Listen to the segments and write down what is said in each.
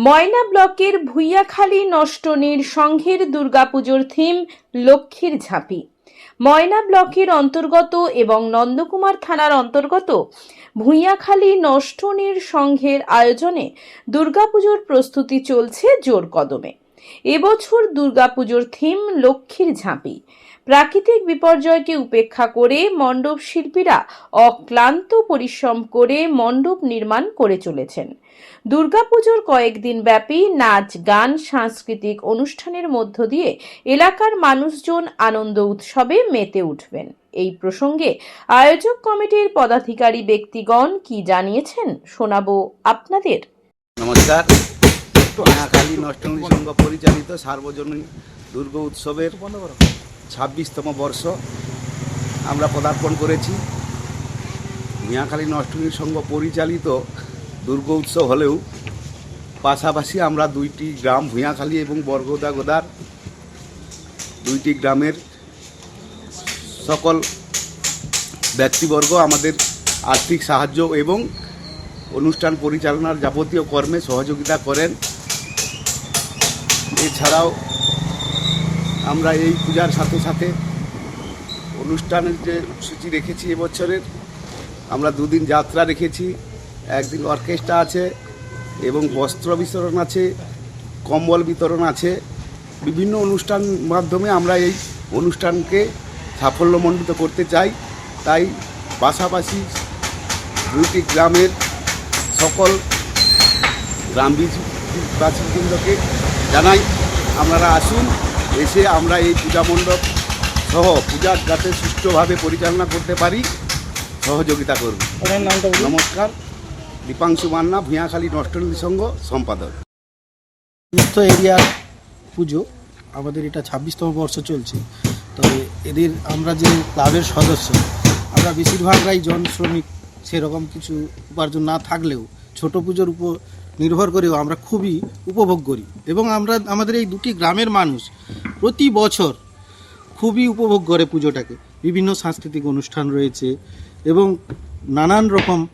ময়না ব্লকের ভুইয়াখালী নষ্টনীর সংঘের দুর্গাপুজোর থিম, লক্ষ্মীর ঝাঁপি। ময়না ব্লকের অন্তর্গত এবং নন্দকুমার থানার অন্তর্গত ভুইয়াখালী নষ্টনীর সংঘের আয়োজনে দুর্গাপুজোর প্রস্তুতি চলছে জোর কদমে এবছর দুর্গাপুজোর থিম লক্ষ্মীর ঝাঁপি। প্রাকৃতিক বিপর্যয়কে উপেক্ষা করে মণ্ডপ শিল্পীরা অক্লান্ত পরিশ্রম করে মণ্ডপ নির্মাণ করে চলেছেন। দুর্গাপুজোর কয়েকদিন ব্যাপী নাচ, গান, সাংস্কৃতিক অনুষ্ঠানের মধ্য দিয়ে এলাকার মানুষজন আনন্দ উৎসবে মেতে উঠবেন। এই প্রসঙ্গে আয়োজক কমিটির পদাধিকারী ব্যক্তিগণ কি জানিয়েছেন শোনাবো আপনাদের। নমস্কার নোয়াখালী নষ্টমী সংঘ পরিচালিত সার্বজনীন দুর্গ উৎসবের ছাব্বিশতম বর্ষ আমরা পদার্পণ করেছি। মিয়াখালী নষ্টমী সংঘ পরিচালিত দুর্গ উৎসব হলেও পাশাপাশি আমরা দুইটি গ্রাম ভূঁয়াখালী এবং বরগোদা গোদার দুইটি গ্রামের সকল ব্যক্তিবর্গ আমাদের আর্থিক সাহায্য এবং অনুষ্ঠান পরিচালনার যাবতীয় কর্মে সহযোগিতা করেন। এছাড়াও আমরা এই পূজার সাথে সাথে অনুষ্ঠানের যে সূচি রেখেছি এবছরের, আমরা দুদিন যাত্রা রেখেছি, একদিন অর্কেস্ট্রা আছে এবং বস্ত্র বিতরণ আছে, কম্বল বিতরণ আছে, বিভিন্ন অনুষ্ঠান মাধ্যমে আমরা এই অনুষ্ঠানকে সাফল্যমণ্ডিত করতে চাই। তাই পাশাপাশি দুটি গ্রামের সকল গ্রামবাসীবৃন্দকে জানাই আপনারা আসুন এসে আমরা এই পূজা মণ্ডপ সহ পূজা যাতে সুষ্ঠুভাবে পরিচালনা করতে পারি সহযোগিতা করুন। ওনার নমস্কার দীপাংশু মান্না ভূঁয়াখালী নষ্টনীতি সংঘ সম্পাদক। তীর্থ এরিয়ার পুজো আমাদের এটা ছাব্বিশতম বর্ষ চলছে। তবে এদের আমরা যে ক্লাবের সদস্য আমরা বেশিরভাগরাই জন শ্রমিক সেরকম কিছু উপার্জন না থাকলেও ছোট পুজোর উপর নির্ভর করেও আমরা খুবই উপভোগ করি। এবং আমরা, আমাদের এই দুটি গ্রামের মানুষ প্রতি বছর খুবই উপভোগ করে পুজোটাকে। বিভিন্ন সাংস্কৃতিক অনুষ্ঠান রয়েছে এবং নানান রকম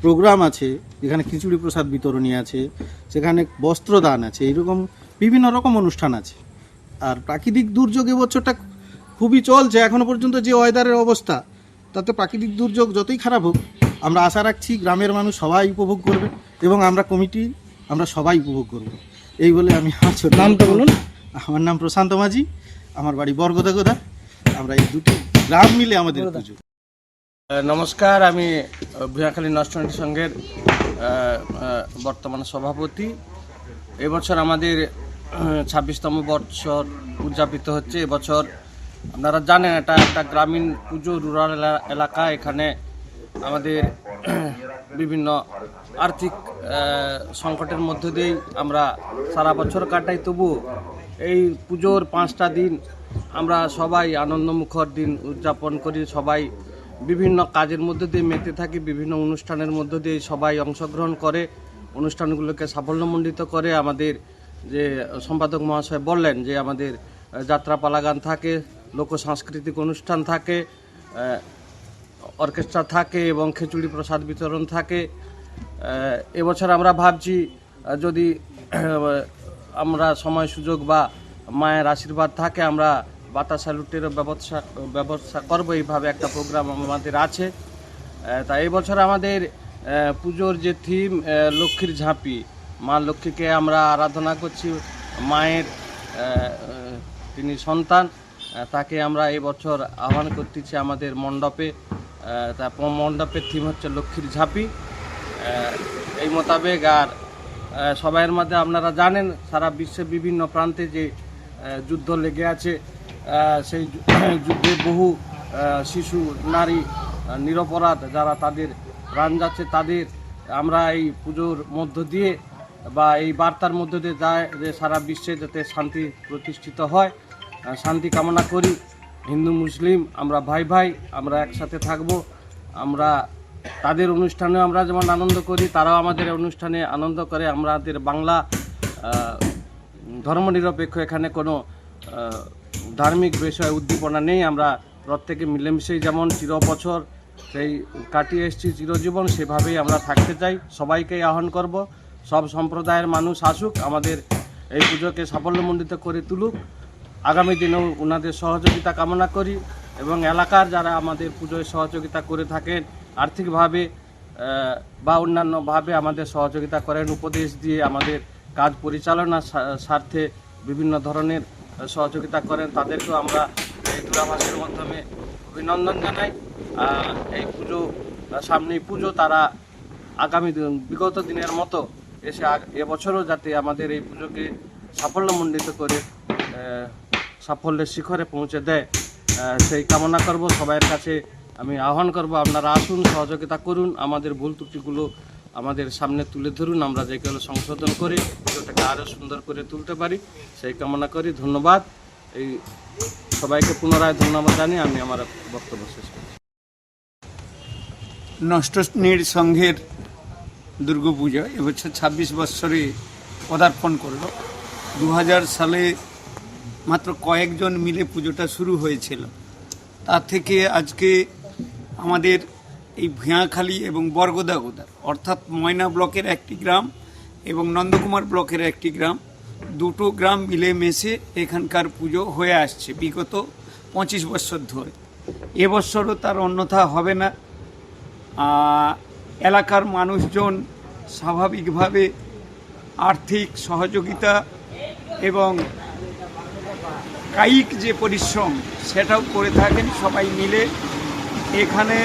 প্রোগ্রাম আছে। যেখানে খিচুড়ি প্রসাদ বিতরণী আছে, সেখানে বস্ত্রদান আছে এরকম বিভিন্ন রকম অনুষ্ঠান আছে। আর প্রাকৃতিক দুর্যোগ এবছরটা খুবই চলছে। এখনও পর্যন্ত যে ওয়েদারের অবস্থা, তাতে প্রাকৃতিক দুর্যোগ যতই খারাপ হোক, আমরা আশা রাখছি গ্রামের মানুষ সবাই উপভোগ করবে। এবং আমরা কমিটি আমরা সবাই উপভোগ করব। এই বলে আমি আমার ছোট নামটা বলুন। আমার নাম প্রশান্ত মাঝি আমার বাড়ি বরগদা গোদা আমরা এই দুটি গ্রাম মিলে আমাদের পুজো। নমস্কার আমি ভূয়াখালী নষ্টনীতি সংঘের বর্তমান সভাপতি। এবছর আমাদের ছাব্বিশতম বৎসর উদযাপিত হচ্ছে। এবছর আপনারা জানেন এটা একটা গ্রামীণ পুজো রুরাল এলা- এলাকা। এখানে আমাদের বিভিন্ন আর্থিক সংকটের মধ্য দিয়েই আমরা সারা বছর কাটাই। তবু এই পুজোর পাঁচটা দিন আমরা সবাই আনন্দমুখর দিন উদযাপন করি। সবাই বিভিন্ন কাজের মধ্যে দিয়ে মেতে থাকি, বিভিন্ন অনুষ্ঠানের মধ্য দিয়ে সবাই অংশগ্রহণ করে, অনুষ্ঠানগুলোকে সাফল্যমণ্ডিত করে। আমাদের যে সম্পাদক মহাশয় বললেন যে আমাদের যাত্রাপালা গান থাকে লোক সাংস্কৃতিক অনুষ্ঠান থাকে অর্কেস্ট্রা থাকে এবং খিচুড়ি প্রসাদ বিতরণ থাকে। এবছর আমরা ভাবছি যদি আমরা সময় সুযোগ বা মায়ের আশীর্বাদ থাকে, আমরা বাতাসা লুটেরও ব্যবস্থা ব্যবস্থা করব। এইভাবে একটা প্রোগ্রাম আমাদের আছে। তা এই বছর আমাদের পুজোর যে থিম লক্ষ্মীর ঝাঁপি, মা লক্ষ্মীকে আমরা আরাধনা করছি। মায়ের তিনি সন্তান তাকে আমরা এই বছর আহ্বান করতেছি আমাদের মণ্ডপে। তারপর মণ্ডপের থিম হচ্ছে লক্ষ্মীর ঝাঁপি। এই মোতাবেক আর সবাইয়ের মধ্যে আপনারা জানেন, সারা বিশ্বের বিভিন্ন প্রান্তে যে যুদ্ধ লেগে আছে সেই যুদ্ধে বহু শিশু, নারী নিরপরাধ যারা তাদের প্রাণ যাচ্ছে, তাদের আমরা এই পুজোর মধ্য দিয়ে বা এই বার্তার মধ্য দিয়ে যায় যে সারা বিশ্বে যাতে শান্তি প্রতিষ্ঠিত হয় শান্তি কামনা করি। হিন্দু, মুসলিম, আমরা ভাই ভাই, আমরা একসাথে থাকব। আমরা তাদের অনুষ্ঠানে আমরা যেমন আনন্দ করি, তারাও আমাদের অনুষ্ঠানে আনন্দ করে। আমাদের বাংলা ধর্মনিরপেক্ষ এখানে কোনো ধার্মিক বিষয়ে উদ্দীপনা নেই। আমরা প্রত্যেকে মিলেমিশেই যেমন চির বছর সেই কাটিয়ে এসেছি চিরজীবন, সেভাবেই আমরা থাকতে চাই। সবাইকেই আহ্বান করব। সব সম্প্রদায়ের মানুষ আসুক, আমাদের এই পুজোকে সাফল্যমণ্ডিত করে তুলুক। আগামী দিনেও ওনাদের সহযোগিতা কামনা করি এবং এলাকার যারা আমাদের পুজোয় সহযোগিতা করে থাকেন, আর্থিকভাবে বা অন্যান্যভাবে আমাদের সহযোগিতা করেন, উপদেশ দিয়ে আমাদের কাজ পরিচালনার স্বার্থে বিভিন্ন ধরনের সহযোগিতা করেন, তাদেরকেও আমরা এই দূরাভাষের মাধ্যমে অভিনন্দন জানাই। এই পুজো, সামনেই পুজো, তারা আগামী দিন, বিগত দিনের মতো এসে এবছরও যাতে আমাদের এই পুজোকে সাফল্যমণ্ডিত করে সাফল্যের শিখরে পৌঁছে দেয়। সেই কামনা করব, সবাইয়ের কাছে আমি আহ্বান করব, আপনারা আসুন, সহযোগিতা করুন, আমাদের ভুল ত্রুটিগুলো আমাদের সামনে তুলে ধরুন, আমরা যেগুলো সংশোধন করে পুজোটাকে আরও সুন্দর করে তুলতে পারি, সেই কামনা করি, ধন্যবাদ। এই সবাইকে পুনরায় ধন্যবাদ জানিয়ে আমি আমার বক্তব্য শেষ করছি। নষ্টনীর সংঘের দুর্গাপূজা এবছর ছাব্বিশ বৎসরে পদার্পণ করল। দু সালে মাত্র কয়েকজন মিলে পুজোটা শুরু হয়েছিল। তার থেকে আজকে আমাদের এই ভূয়াখালী এবং বরগোদাগোদার, অর্থাৎ ময়না ব্লকের একটি গ্রাম এবং নন্দকুমার ব্লকের একটি গ্রাম, দুটো গ্রাম মিলেমিশে এখানকার পুজো হয়ে আসছে বিগত পঁচিশ বছর ধরে। এবছরও তার অন্যথা হবে না। এলাকার মানুষজন স্বাভাবিকভাবে আর্থিক সহযোগিতা এবং কায়িক যে পরিশ্রম, সেটাও করে থাকেন সবাই মিলে। এখানে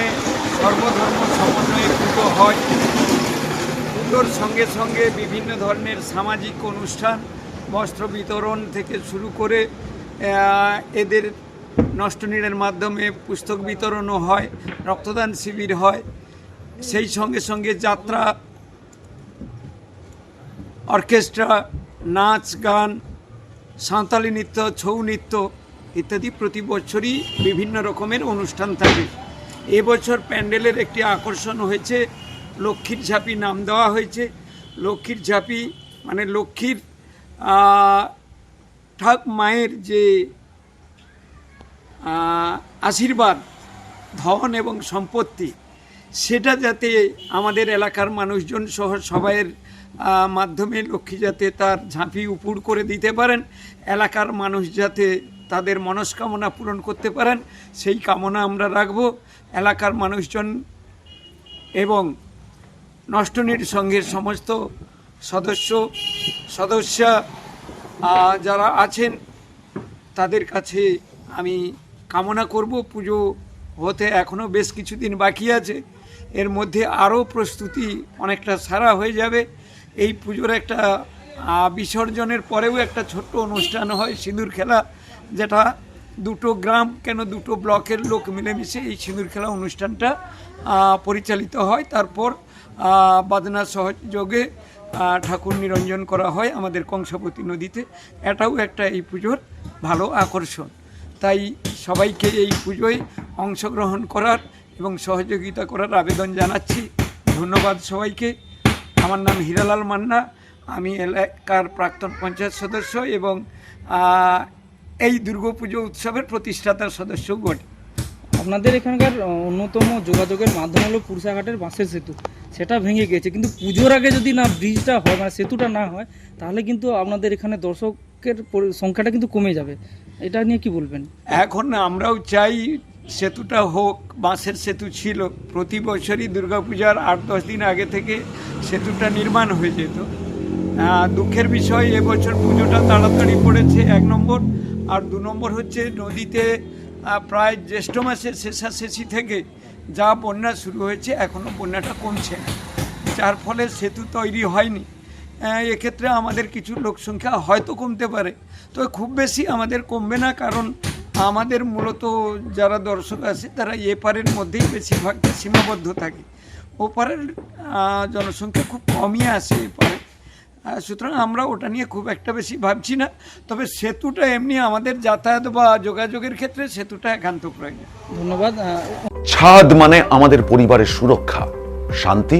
সর্বধর্ম সমন্বয়ে পুজো হয়। পুজোর সঙ্গে সঙ্গে বিভিন্ন ধরনের সামাজিক অনুষ্ঠান, বস্ত্র বিতরণ থেকে শুরু করে এদের নষ্টনীড়ের মাধ্যমে পুস্তক বিতরণও হয়, রক্তদান শিবির হয়। সেই সঙ্গে সঙ্গে যাত্রা, অর্কেস্ট্রা, নাচ, গান সাঁওতালি নৃত্য, ছৌ নৃত্য ইত্যাদি প্রতি বছরই বিভিন্ন রকমের অনুষ্ঠান থাকে। এবছর প্যান্ডেলের একটি আকর্ষণ হয়েছে, লক্ষ্মীর ঝাঁপি নাম দেওয়া হয়েছে। লক্ষ্মীর ঝাঁপি মানে লক্ষ্মীর ঠাক মায়ের যে আশীর্বাদ, ধন এবং সম্পত্তি, সেটা যাতে আমাদের এলাকার মানুষজন সহ সবাইয়ের মাধ্যমে লক্ষ্মী যাতে তার ঝাঁপি উপুর করে দিতে পারেন, এলাকার মানুষ যাতে তাদের মনস্কামনা পূরণ করতে পারেন, সেই কামনা আমরা রাখব। এলাকার মানুষজন এবং নষ্টনীর সংঘের সমস্ত সদস্য, সদস্যা যারা আছেন, তাদের কাছে আমি কামনা করব। পুজো হতে এখনও বেশ কিছুদিন বাকি আছে। এর মধ্যে আরও প্রস্তুতি অনেকটা সারা হয়ে যাবে। এই পুজোর একটা বিসর্জনের পরেও একটা ছোট্ট অনুষ্ঠান হয় সিঁদুর খেলা, যেটা দুটো গ্রাম কেন দুটো ব্লকের লোক মিলেমিশে এই সিঁদুর খেলা অনুষ্ঠানটা পরিচালিত হয়। তারপর বাদনা সহযোগে ঠাকুর নিরঞ্জন করা হয় আমাদের কংসাবতী নদীতে। এটাও একটা এই পুজোর ভালো আকর্ষণ। তাই সবাইকে এই পুজোয় অংশগ্রহণ করার এবং সহযোগিতা করার আবেদন জানাচ্ছি। ধন্যবাদ সবাইকে। আমার নাম হীরালাল মান্না আমি এলাকার প্রাক্তন পঞ্চায়েত সদস্য এবং এই দুর্গাপুজো উৎসবের প্রতিষ্ঠাতা সদস্য বটে আপনাদের এখানকার অন্যতম যোগাযোগের মাধ্যম হলো পুরসাঘাটের বাঁশের সেতু। সেটা ভেঙে গেছে কিন্তু পুজোর আগে যদি না ব্রিজটা হয় মানে সেতুটা না হয় তাহলে কিন্তু আপনাদের এখানে দর্শকের সংখ্যাটা কিন্তু কমে যাবে। এটা নিয়ে কি বলবেন? এখন আমরাও চাই সেতুটা হোক, বাঁশের সেতু ছিল, প্রতি বছরই দুর্গাপূজার আট দশ দিন আগে থেকে সেতুটা নির্মাণ হয়ে যেত। দুঃখের বিষয়, এবছর পুজোটা তাড়াতাড়ি পড়েছে এক নম্বর, আর দু নম্বর হচ্ছে নদীতে প্রায় জ্যৈষ্ঠ মাসের শেষাশেষি থেকে যা বন্যা শুরু হয়েছে এখনও বন্যাটা কমছে না। যার ফলে সেতু তৈরি হয়নি। এক্ষেত্রে আমাদের কিছু লোক সংখ্যা হয়তো কমতে পারে, তবে খুব বেশি আমাদের কমবে না, কারণ আমাদের মূলত যারা দর্শক আছে তারা এপারের মধ্যেই বেশিরভাগটা সীমাবদ্ধ থাকে। ওপারের জনসংখ্যা খুব কমই আসে এপারে সুতরাং আমরা ওটা নিয়ে খুব একটা বেশি ভাবছি না। তবে সেতুটা এমনি আমাদের যাতায়াত বা যোগাযোগের ক্ষেত্রে সেতুটা একান্ত প্রয়োজন। ধন্যবাদ। ছাদ মানে আমাদের পরিবারের সুরক্ষা শান্তি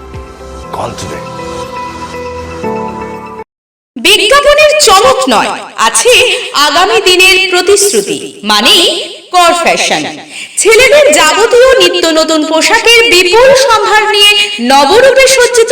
বিজ্ঞাপনের চমক নয়, আছে আগামী দিনের প্রতিশ্রুতি মানে কর ফ্যাশন ছেলেদের যাবতীয় নিত্য নতুন পোশাকের বিপুল সম্ভার নিয়ে নবরূপে সজ্জিত